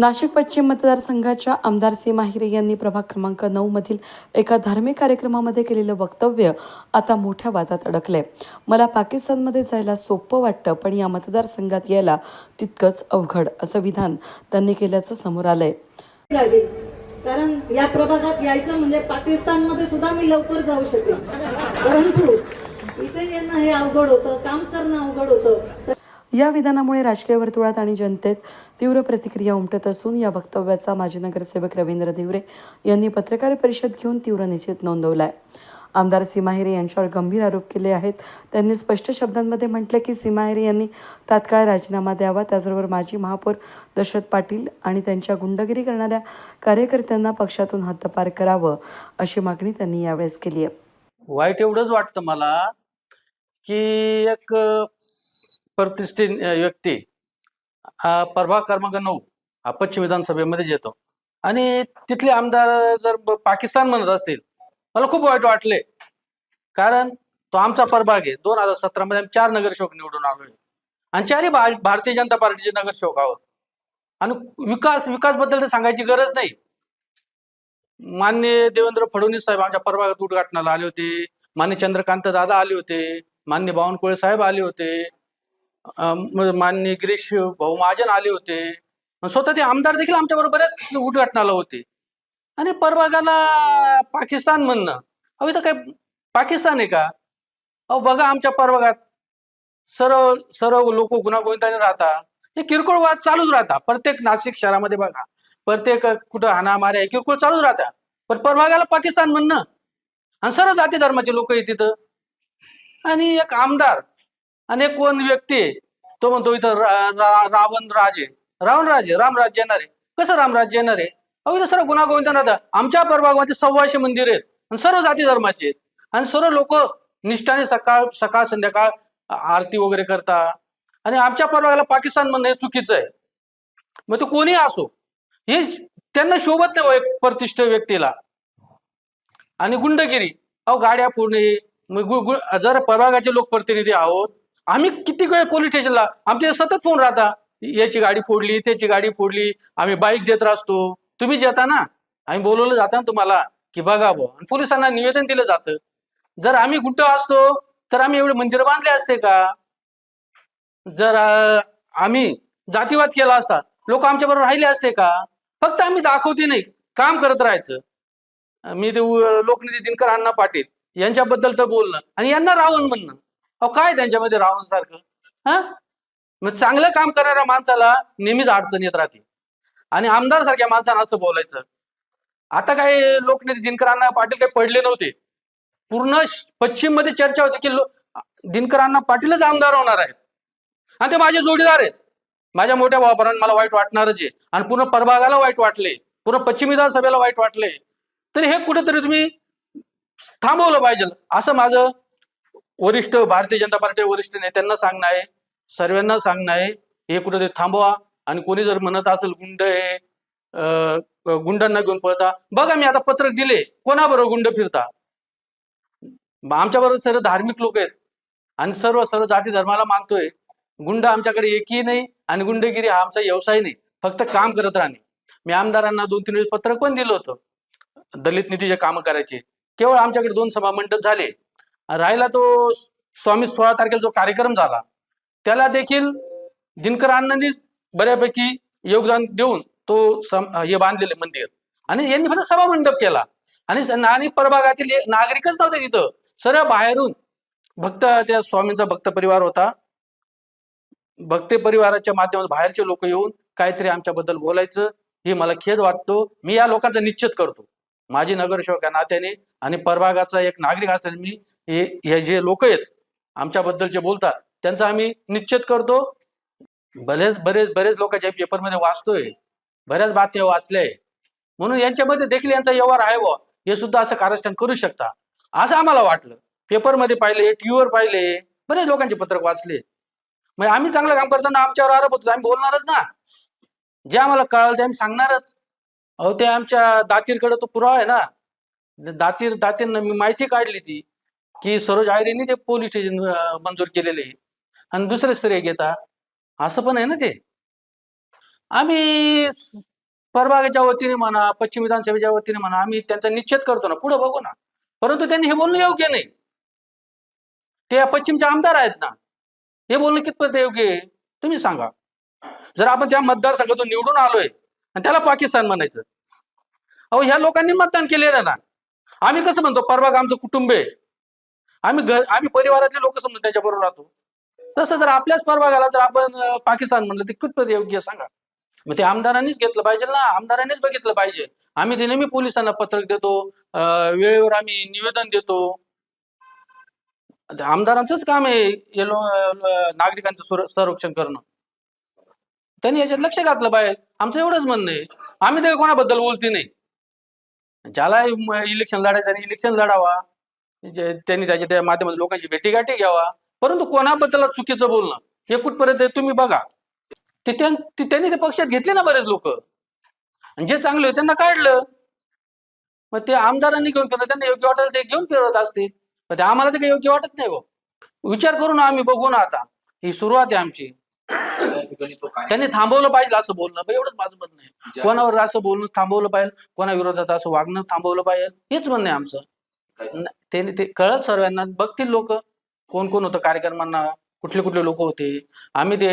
नाशिक पश्चिम मतदारसंघाच्या आमदार सीमा हिरे यांनी प्रभाग क्रमांक नऊ मधील एका धार्मिक कार्यक्रमामध्ये केलेलं वक्तव्य आता मोठ्या वादात अडकलंय. मला पाकिस्तानमध्ये जायला सोपं वाटतं पण या मतदारसंघात यायला तितकंच अवघड असं विधान त्यांनी केल्याचं समोर आलंय. कारण या प्रभागात यायचं म्हणजे पाकिस्तानमध्ये सुद्धा मी लवकर जाऊ शकेन. परंतु इथे यांना हे अवघड होतं काम करणं अवघड होतं. या विधानामुळे राजकीय वर्तुळात आणि जनतेत तीव्र प्रतिक्रिया उमटत असून या वक्तव्याचा माजी नगरसेवक रवींद्र देवरे यांनी पत्रकार परिषद घेऊन तीव्र निषेध नोंदवलाय. आमदार सीमा हिरे यांच्यावर गंभीर आरोप केले आहेत. त्यांनी स्पष्ट शब्दांमध्ये म्हटले की सीमा हिरे यांनी तात्काळ राजीनामा द्यावा. त्याचबरोबर माजी महापौर दशरथ पाटील आणि त्यांच्या गुंडगिरी करणाऱ्या कार्यकर्त्यांना पक्षातून हद्दपार करावं अशी मागणी त्यांनी यावेळेस केली आहे. वाईट एवढंच वाटतं मला की एक प्रतिष्ठित व्यक्ती हा प्रभाग क्रमांक नऊ हा पश्चिम विधानसभेमध्ये येतो आणि तिथले आमदार जर पाकिस्तान म्हणत असतील मला खूप वाईट वाटले. कारण तो आमचा प्रभाग आहे. दोन हजार सतरा मध्ये आम्ही चार नगरसेवक निवडून आलोय. आणि चारही भारतीय जनता पार्टीचे नगरसेवक आहोत. आणि विकास विकासबद्दल तर सांगायची गरज नाही. मान्य देवेंद्र फडणवीस साहेब आमच्या प्रभागात उद्घाटनाला आले होते. मान्य चंद्रकांत दादा आले होते. मान्य बावनकुळे साहेब आले होते. मान्य गिरीश भाऊ महाजन आले होते. स्वतः ते आमदार देखील आमच्या बरोबरच उद्घाटनाला होते. आणि परभागाला पाकिस्तान म्हणणं. अहो इथं काय पाकिस्तान आहे का? अहो बघा आमच्या परभागात सर्व सर्व लोक गुन्हागोविंदाने राहता. हे किरकोळ वाद चालूच राहता. प्रत्येक नाशिक शहरामध्ये बघा. प्रत्येक कुठं हाणामाऱ्या किरकोळ चालूच राहता. पण परभागाला पाकिस्तान म्हणणं. आणि सर्व जाती धर्माचे लोक आहेत तिथं. आणि एक आमदार आणि एक कोण व्यक्ती आहे? तो म्हणतो इथं रा- रावण राजे. रावण राजे रामराज्य येणार. आहे कसं रामराज्य येणार? आहे अहो इथं सर्व गुन्हा गोविंद राहतात. आमच्या परभागामध्ये सव्वाशे मंदिर आहेत आणि सर्व जाती धर्माचे आहेत. आणि सर्व लोक निष्ठाने सकाळ सकाळ संध्याकाळ आरती वगैरे करता आणि आमच्या परभागाला पाकिस्तान म्हणणं हे चुकीचं आहे. मग तो कोणी असो हे त्यांना शोभत नाही हो एक प्रतिष्ठ व्यक्तीला. आणि गुंडगिरी. अहो गाड्या फोडणे मग गु- गु- जर प्रभागाचे लोकप्रतिनिधी आहोत आम्ही किती वेळ पोलीस स्टेशनला आमचे सतत फोन राहता. याची गाडी फोडली त्याची गाडी फोडली. आम्ही बाईक देत राहतो. तुम्हीच येता ना? आम्ही बोलवलं जातं ना तुम्हाला की बघा बो आणि पोलिसांना निवेदन दिलं जातं. जर आम्ही गुट्ट असतो तर आम्ही एवढे मंदिर बांधले असते का? जर आम्ही जातीवाद केला असता लोक आमच्या बरोबर राहिले असते का? फक्त आम्ही दाखवते नाही. काम करत राहायचं. मी ते लोकनिधी दिनकर अण्णा पाटील यांच्याबद्दल तर बोलणं. आणि यांना रावण म्हणणं. अहो काय त्यांच्यामध्ये रावण सारखं? हा? मग चांगलं काम करणाऱ्या माणसाला नेहमीच अडचण येत राहते. आणि आमदार सारख्या माणसानं असं बोलायचं. आता काही लोकनेते दिनकरांना पाटील काही पडले नव्हते. पूर्ण पश्चिममध्ये चर्चा होती की दिनकरांना पाटीलच आमदार होणार आहेत. आणि ते माझे जोडीदार आहेत. माझ्या मोठ्या भावापर्यंत मला वाईट वाटणारच आहे. आणि पूर्ण प्रभागाला वाईट वाटले. पूर्ण पश्चिम विधानसभेला वाईट वाटले. तरी हे कुठेतरी तुम्ही थांबवलं पाहिजे. असं माझं वरिष्ठ भारतीय जनता पार्टी वरिष्ठ नेत्यांना सांगणं आहे सर्वांना सांगणं आहे हे कुठेतरी थांबवा. आणि कोणी जर म्हणत असेल गुंड हे अं, गुंडांना घेऊन पळता बघा मी आता पत्रक दिले कोणाबरोबर गुंड फिरता? आमच्या बरोबर सर्व धार्मिक लोक आहेत. आणि सर्व सर्व जाती धर्माला मानतोय. गुंड आमच्याकडे एकही नाही आणि गुंडगिरी हा आमचा व्यवसाय नाही. फक्त काम करत राहणे. मी आमदारांना दोन तीन वेळेस पत्रक पण दिलं होतं. दलित निधीचे कामं करायचे. केवळ आमच्याकडे दोन सभा मंडप झाले. राहिला तो स्वामी सोळा तारखेला जो कार्यक्रम झाला त्याला देखील दिनकर अण्णांनी बऱ्यापैकी योगदान देऊन तो सम- हे बांधलेले मंदिर. आणि यांनी फक्त सभा मंडप केला. आणि आणि प्रभागातील नागरिकच नव्हते तिथं. सर्व बाहेरून भक्त त्या स्वामींचा भक्त परिवार होता. भक्ते परिवाराच्या माध्यमातून बाहेरचे लोक येऊन काहीतरी आमच्याबद्दल बोलायचं हे मला खेद वाटतो. मी या लोकांचा निश्चित करतो. माझी नगरसेवक या नात्याने आणि परभागाचा एक नागरिक असल्याने मी हे हे जे लोक आहेत आमच्याबद्दल जे बोलतात त्यांचा आम्ही निश्चित करतो. बरेच बरेच बरेच लोकांच्या पेपरमध्ये वाचतोय बऱ्याच बातम्या वाचल्या म्हणून यांच्यामध्ये देखील यांचा व्यवहार आहे व हे सुद्धा असं कारस्थान करू शकता. असं आम्हाला वाटलं. पेपरमध्ये पाहिले टीव्हीवर पाहिले बरेच लोकांचे पत्रक वाचले. मग आम्ही चांगलं काम करताना आमच्यावर आरोप होतो आम्ही बोलणारच ना. जे आम्हाला कळालं ते आम्ही सांगणारच. अहो ते आमच्या दातीरकडे तो पुरावा आहे ना. दातीर दातीरनं मी माहिती काढली ती की सरोज आयरेंनी ते पोलीस स्टेशन मंजूर केलेले आणि दुसरे श्रेय घेता. असं पण आहे ना ते. आम्ही परभागाच्या वतीने म्हणा पश्चिम विधानसभेच्या वतीने म्हणा आम्ही त्यांचा निश्चित करतो ना. पुढे बघू ना. परंतु त्यांनी हे बोलणं योग्य नाही. ते पश्चिमचे आमदार आहेत ना. हे बोलणं कितपत योग्य आहे? तुम्ही सांगा. जर आपण त्या मतदारसंघातून निवडून आलोय आणि त्याला पाकिस्तान म्हणायचं. अहो ह्या लोकांनी मतदान केलेलं ना. आम्ही कसं म्हणतो परवाग आमचं कुटुंब आहे. आम्ही घर आम्ही परिवारातले लोक समजून त्याच्याबरोबर राहतो. तसं जर आपल्याच परवागाला जर आपण पाकिस्तान म्हणलं ते कितपत योग्य सांगा. मग ते आमदारांनीच घेतलं पाहिजे ना. आमदारांनीच बघितलं पाहिजे. आम्ही ते नेहमी पोलिसांना पत्रक देतो. वेळेवर आम्ही निवेदन देतो. आमदारांचंच काम आहे नागरिकांचं संरक्षण करणं. त्यांनी याच्यात लक्ष घातलं पाहिजे आमचं एवढंच म्हणणं आहे. आम्ही ते कोणाबद्दल बोलती नाही. ज्याला इलेक्शन लढायचं इलेक्शन लढावा. त्यांनी त्याच्या त्या माध्यमातून लोकांची भेटीगाठी घ्यावा. परंतु कोणाबद्दल चुकीचं बोलणं? हे कुठपर्यंत तुम्ही बघा. ते त्यांनी ते पक्षात घेतले ना बरेच लोक. जे चांगले होते त्यांना काढलं. मग ते आमदारांनी घेऊन फिरलं त्यांना योग्य वाटेल ते घेऊन फिरत असते. पण ते आम्हाला ते काही योग्य वाटत नाही भाऊ विचार करू ना आम्ही बघू ना आता. ही सुरुवात आहे आमची. ठिकाणी तो काय त्यांनी थांबवलं पाहिजे असं बोलणं बा, एवढंच माझं म्हणणं आहे कोणावर असं बोलणं थांबवलं पाहिजे कोणा विरोधात असं वागणं थांबवलं पाहिजे हेच म्हणणं आहे आमचं. काय त्यांनी ते कळत सर्वांना बघतील लोक कोण कोण होतं कार्यक्रमांना कुठले कुठले लोक होते. आम्ही ते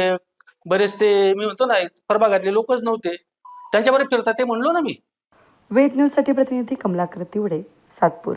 बरेच ते मी म्हणतो ना प्रभागातले लोकच नव्हते. त्यांच्याबरोबर फिरतात ते म्हणलो ना मी. वेद न्यूजसाठी प्रतिनिधी कमलाकर तिवडे सातपूर.